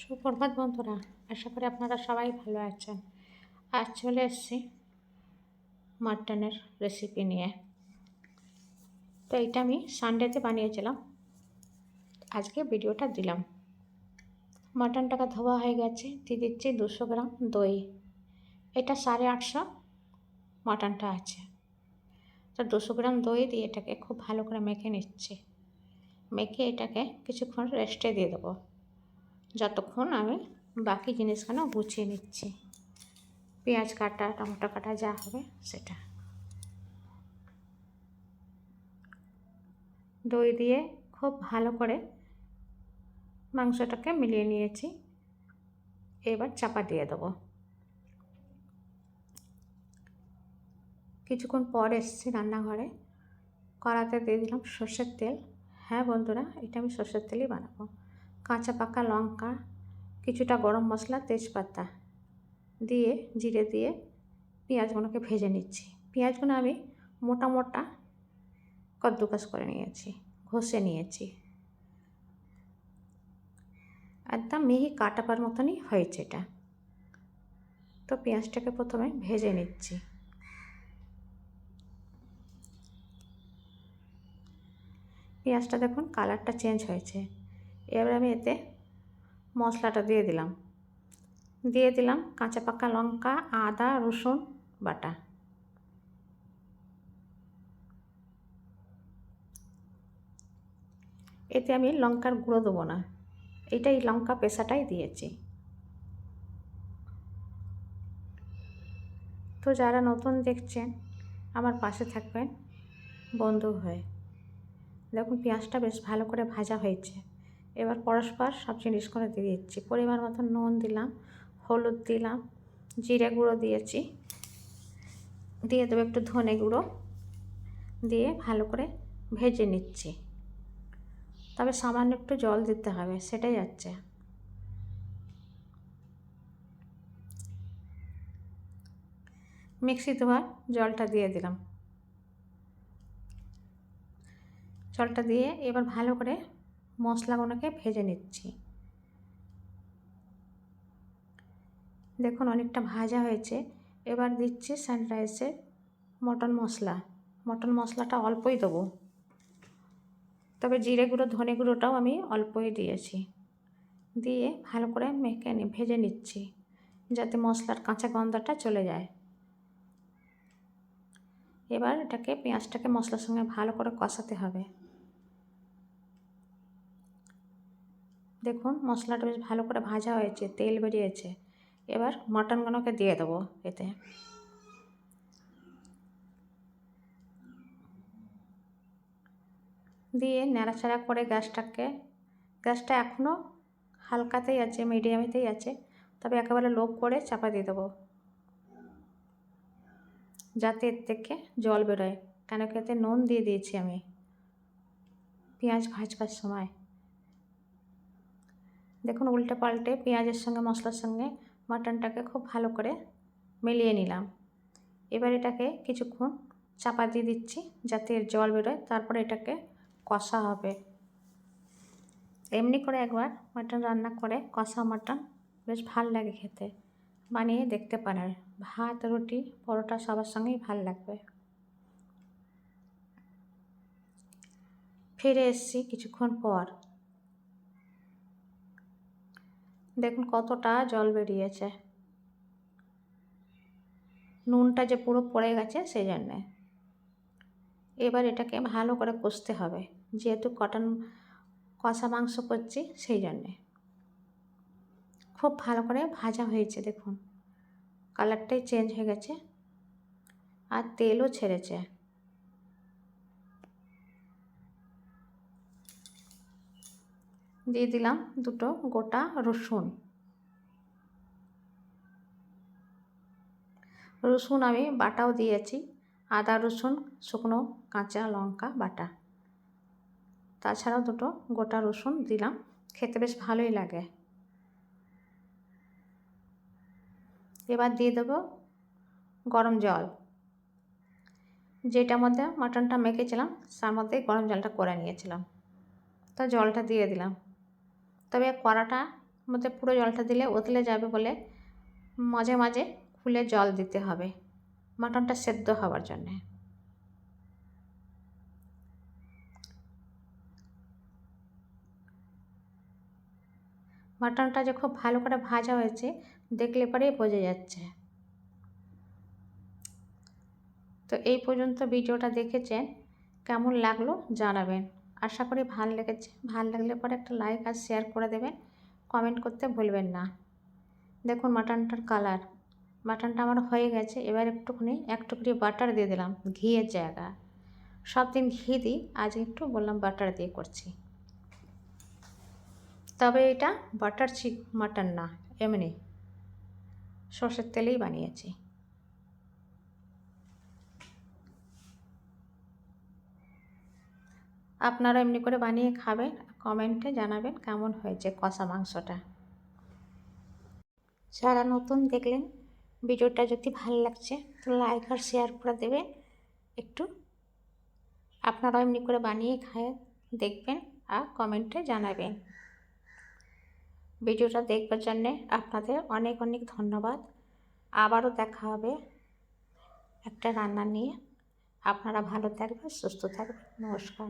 সুপ্রভাত বন্ধুরা, আশা করি আপনারা সবাই ভালো আছেন। আজ চলে এসেছি মাটনের রেসিপি নিয়ে। তো এটা আমি সানডেতে বানিয়েছিলাম। আজকে ভিডিওটা দিলাম। মাটনটাকে ধোয়া হয়ে গেছে, দিয়ে দিচ্ছি দুশো গ্রাম দই। এটা সাড়ে আটশো মাটনটা আছে। তো দুশো গ্রাম দই দিয়ে এটাকে খুব ভালো করে মেখে নিচ্ছি। মেখে এটাকে কিছুক্ষণ রেস্টে দিয়ে দেবো। যতক্ষণ আমি বাকি জিনিসগুলো গুছিয়ে নিচ্ছি। পেঁয়াজ কাটা, টমেটো কাটা, যা হবে সেটা। দই দিয়ে খুব ভালো করে মাংসটাকে মিলিয়ে নিয়েছি। এবার চাপা দিয়ে দেবো। কিছুক্ষণ পর এসেছি রান্নাঘরে। কড়াতে দিয়ে দিলাম সর্ষের তেল। হ্যাঁ বন্ধুরা, এটা আমি সর্ষের তেলই বানাবো। কাঁচা পাকা লঙ্কা, কিছুটা গরম মশলা, তেজপাতা দিয়ে, জিরে দিয়ে পেঁয়াজগুলোকে ভেজে নিচ্ছি। পেঁয়াজগুলো আমি মোটা মোটা কদ্দুকাস করে নিয়েছি, ঘষে নিয়েছি। একদম মিহি কাটাবার মতনই হয়েছে এটা। তো পেঁয়াজটাকে প্রথমে ভেজে নিচ্ছি। পেঁয়াজটা দেখুন, কালারটা চেঞ্জ হয়েছে। এবার আমি এতে মশলাটা দিয়ে দিলাম। দিয়ে দিলাম কাঁচা পাকা লঙ্কা, আদা, রসুন বাটা। এতে আমি লঙ্কার গুঁড়ো দেবো না। এটাই লঙ্কা পেশাটাই দিয়েছি। তো যারা নতুন দেখছেন, আমার পাশে থাকবেন বন্ধু হয়ে। দেখুন, পেঁয়াজটা বেশ ভালো করে ভাজা হয়েছে। এবার পরস্পর সব জিনিস করে দিয়ে দিচ্ছি। পরিমাণ মতো নুন দিলাম, হলুদ দিলাম, জিরে গুঁড়ো দিয়েছি। দিয়ে দেবো একটু ধনে গুঁড়ো দিয়ে ভালো করে ভেজে নিচ্ছি। তবে সামান্য একটু জল দিতে হবে, সেটাই যাচ্ছে মিক্সি ধোয়া জলটা দিয়ে দিলাম। জলটা দিয়ে এবার ভালো করে মশলাগুলোকে ভেজে নিচ্ছি। দেখুন অনেকটা ভাজা হয়েছে। এবার দিচ্ছি সানরাইসের মটন মশলা। মটন মশলাটা অল্পই দেবো। তবে জিরে গুঁড়ো, ধনে গুঁড়োটাও আমি অল্পই দিয়েছি। দিয়ে ভালো করে মেখে নি, ভেজে নিচ্ছি যাতে মশলার কাঁচা গন্ধটা চলে যায়। এবার এটাকে, পেঁয়াজটাকে মশলার সঙ্গে ভালো করে কষাতে হবে। দেখুন, মশলাটা বেশ ভালো করে ভাজা হয়েছে, তেল বেরিয়েছে। এবার মটনগুলোকে দিয়ে দেবো এতে। দিয়ে নাড়াচাড়া করে গ্যাসটাকে, গ্যাসটা এখনও হালকাতেই আছে, মিডিয়ামেতেই আছে, তবে একেবারে লো করে চাপা দিয়ে দেবো। যাতে এর থেকে জল বেরোয়, কেন কি এতে নুন দিয়ে দিয়েছি আমি। পেঁয়াজ ভাজবার সময়। দেখুন উল্টে পাল্টে পেঁয়াজের সঙ্গে, মশলার সঙ্গে মাটনটাকে খুব ভালো করে মিলিয়ে নিলাম। এবার এটাকে কিছুক্ষণ চাপা দিয়ে দিচ্ছি যাতে এর জল বেরোয়, তারপরে এটাকে কষা হবে। এমনি করে একবার মাটন রান্না করে কষা মাটন বেশ ভালো লাগে খেতে। বানিয়ে দেখতে পারেন, ভাত, রুটি, পরোটা সবার সঙ্গেই ভালো লাগবে। ফিরে এসছি কিছুক্ষণ পর। দেখুন কতটা জল বেরিয়েছে। নুনটা যে পুরো পড়ে গেছে সেই জন্যে। এবার এটাকে ভালো করে কষতে হবে। যেহেতু কটন কষা মাংস করছি সেই জন্যে। খুব ভালো করে ভাজা হয়েছে দেখুন। কালারটাই চেঞ্জ হয়ে গেছে। আর তেলও ছেড়েছে। দিয়ে দিলাম দুটো গোটা রসুন। রসুন আমি বাটাও দিয়েছি, আদা রসুন, শুকনো কাঁচা লঙ্কা বাটা। তাছাড়াও দুটো গোটা রসুন দিলাম, খেতে বেশ ভালোই লাগে। এবার দিয়ে দেবো গরম জল। যেটার মধ্যে মাটনটা মেখেছিলাম, তার মধ্যে গরম জলটা করে নিয়েছিলাম। তো জলটা দিয়ে দিলাম। তবে কড়াটা মধ্যে পুরো জলটা দিলে ওতলে যাবে বলে মাঝে মাঝে খুলে জল দিতে হবে, মাটনটা সেদ্ধ হওয়ার জন্যে। মাটনটা যে খুব ভালো করে ভাজা হয়েছে, দেখলে পরেই বোঝা যাচ্ছে। তো এই পর্যন্ত ভিডিওটা দেখেছেন, কেমন লাগল জানাবেন। আশা করি ভালো লেগেছে। ভালো লাগলে পরে একটা লাইক আর শেয়ার করে দেবেন। কমেন্ট করতে ভুলবেন না। দেখুন মাটনটার কালার মাটনটা আমার হয়ে গেছে। এবার একটুখানি একটু করে বাটার দিয়ে দিলাম। ঘিয়ের জায়গা। সব দিন ঘি দিই, আজ একটু বললাম বাটার দিয়ে করছি। তবে এটা বাটার চিক মাটন না, এমনি। সর্ষের তেলেই বানিয়েছি। আপনারা এমনি করে বানিয়ে খাবেন কমেন্টে জানাবেন কেমন হয়েছে কষা মাংসটা। যারা নতুন দেখলেন, ভিডিওটা যদি ভালো লাগছে, তো লাইক আর শেয়ার করে দেবেন। একটু আপনারা এমনি করে বানিয়ে খায়, দেখবেন আর কমেন্টে জানাবেন। ভিডিওটা দেখবার জন্যে আপনাদের অনেক অনেক ধন্যবাদ। আবারও দেখা হবে একটা রান্না নিয়ে। আপনারা ভালো থাকবেন, সুস্থ থাকবেন। নমস্কার।